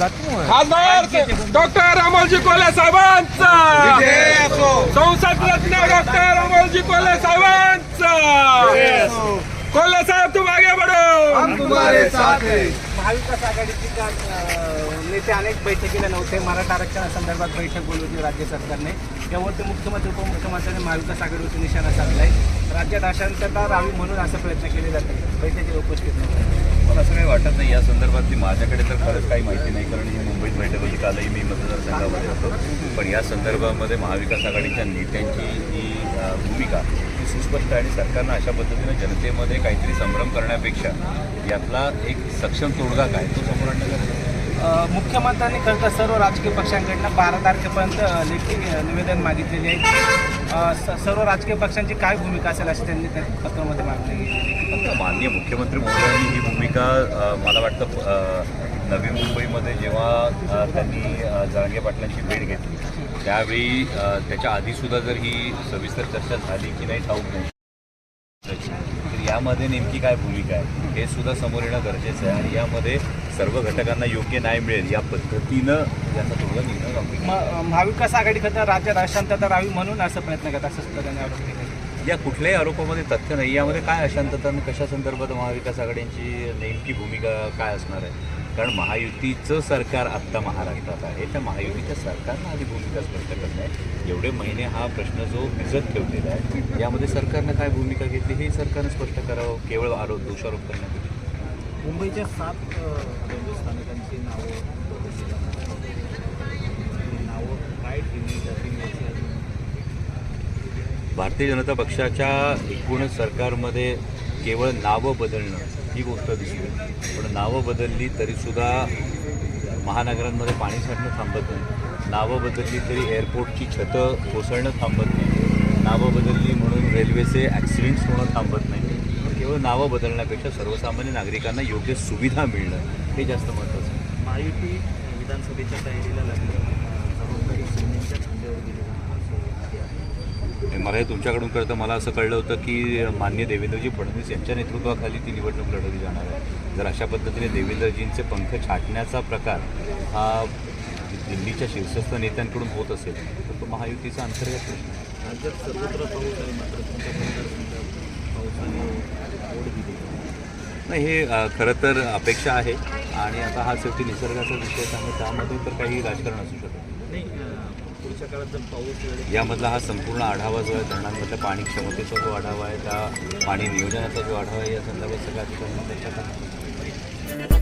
खासदार डॉक्टर अमोलजी कोल्हे साहेबांचा. संसद रत्न डॉक्टर अमोलजी कोल्हे साहेबांचा. कोल्हे साहेब तुम आगे बढो तुम्हारे साथ है. महाविकास आघाडीची काल नेते अनेक बैठकीला नव्हते. मराठा आरक्षणासंदर्भात बैठक बोलवली राज्य सरकारने. त्यावरती मुख्यमंत्री उपमुख्यमंत्र्यांनी महाविकास आघाडीवरती निशाणा साधलाय. राज्यात अशांतता राहावी म्हणून असं प्रयत्न केले जाते. बैठकीला उपस्थित नव्हते. मला असं काही वाटत नाही. या संदर्भातली माझ्याकडे तर खरंच काही माहिती नाही. कारण ही मुंबईत बैठक होती कालही मी मतदारसंघामध्ये होतो. पण या संदर्भामध्ये महाविकास आघाडीच्या नेत्यांची ही भूमिका ही सुस्पष्ट आहे आणि सरकारनं अशा पद्धतीनं जनतेमध्ये काहीतरी संभ्रम करण्यापेक्षा यातला एक सक्षम तोडगा काय? तो समोर आणणं मुख्यमंत्र्यांनी खरं तर सर्व राजकीय पक्षांकडनं बारा तारखेपर्यंत लेखी निवेदन मागितलेले आहे स- सर्व राजकीय पक्षांची काय भूमिका असेल अशी त्यांनी त्या पत्रामध्ये मागणी केली? माननीय मुख्यमंत्री महोदयांनी ही भूमिका मला वाटतं नवी मुंबईमध्ये जेव्हा त्यांनी जरांगे पाटलांची भेट घेतली त्यावेळी त्याच्या आधीसुद्धा जर ही सविस्तर चर्चा झाली की नाही ठाऊक नाही. यामध्ये नेमकी काय भूमिका आहे? हे सुद्धा समोर येणं गरजेचं आहे आणि यामध्ये सर्व घटकांना योग्य न्याय मिळेल या पद्धतीनं याचा तोडगा निघणं म- महाविकास आघाडी करता तर राज्यात अशांतता राहावी म्हणून असं प्रयत्न करत असं या कुठल्याही आरोपामध्ये तथ्य नाही. यामध्ये काय अशांतता आणि कशा संदर्भात महाविकास आघाडींची नेमकी भूमिका काय असणार आहे? कारण महायुतीचं सरकार आत्ता महाराष्ट्रात आहे. त्या महायुतीच्या सरकारनं आधी भूमिका स्पष्ट करत आहे. एवढे महिने हा प्रश्न जो भिजत ठेवलेला आहे यामध्ये सरकारनं काय भूमिका घेतली हे सरकारनं स्पष्ट करावं केवळ आरोप दोषारोप करण्यापेक्षा मुंबईच्या सात रेल्वे स्थानकांची नावं काय ठेवली जातील याची भारतीय जनता पक्षाच्या एकूणच सरकारमध्ये केवळ नावं बदलणं ही गोष्ट दिसली पण नावं बदलली तरीसुद्धा महानगरांमध्ये पाणी साठणं थांबत नाही. नावं बदलली तरी एअरपोर्टची छतं कोसळणं थांबत नाही. नावं बदलली म्हणून रेल्वेचे ॲक्सिडेंट्स होणं थांबत नाही. पण केवळ नावं बदलण्यापेक्षा सर्वसामान्य नागरिकांना योग्य सुविधा मिळणं हे जास्त महत्त्वाचं आहे. महायुती विधानसभेच्या तयारीला लागलं. मला हे तुमच्याकडून कळतं. मला असं कळलं होतं की मान्य देवेंद्रजी फडणवीस यांच्या नेतृत्वाखाली ती निवडणूक लढवली जाणार आहे. जर अशा पद्धतीने देवेंद्रजींचे पंख छाटण्याचा प्रकार हा दिल्लीच्या शीर्षस्थ नेत्यांकडून होत असेल तर तो महायुतीचा अंतर्गत प्रश्न आहे. राज्यात सर्वत्र पाऊस मात्र नाही हे खरं तर अपेक्षा आहे. आणि आता हा शेवटी निसर्गाचा विषय आहे त्यामुळे त्यामध्ये तर काही राजकारण असू शकत नाही. काळात जर पाऊस यामधला हा संपूर्ण आढावा जो आहे धरणांमधल्या पाणी क्षमतेचा जो आढावा आहे त्या पाणी नियोजनाचा जो आढावा आहे या संदर्भात सगळ्या अधिकाऱ्यांना चर्चा